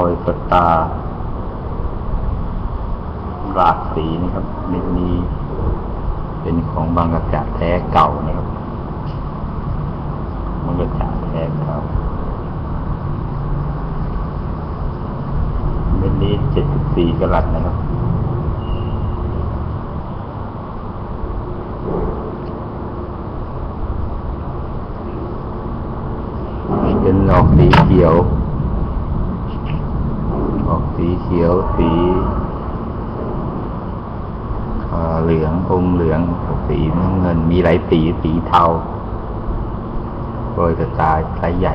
อยสตาราดสีนะครับเม็ดนี้เป็นของบางกระจัดแท้เก่านะครับบางกระจัดแท้เก่าเม็ดนี้เจ็ดสิบสี่กรัตนะครับเป็นออกสีเขียว สีเขียว สีเหลืองอมเหลือง สีน้ำเงิน มีหลายสี สีเทาโรยกระจายไซส์ใหญ่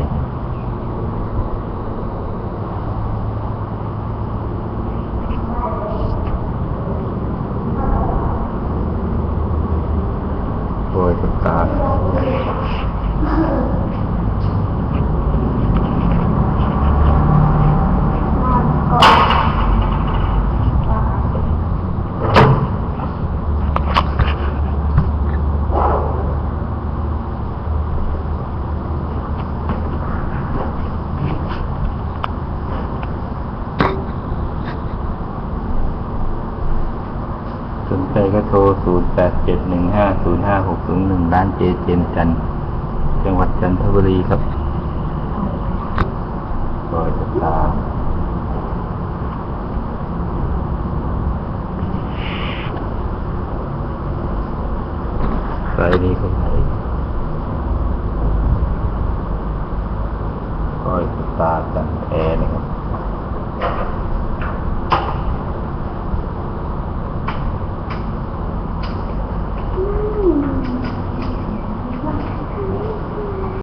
โรยกระจาย สนใจก็โทร 0 8 7 1 5 0 5 6 0 1 ร้านเจเจมจันทร์จังหวัดจันทบุรีครับรอยสตาร์ไซส์นี้ก็ใช้รอยสตาร์จันแท้นะครับ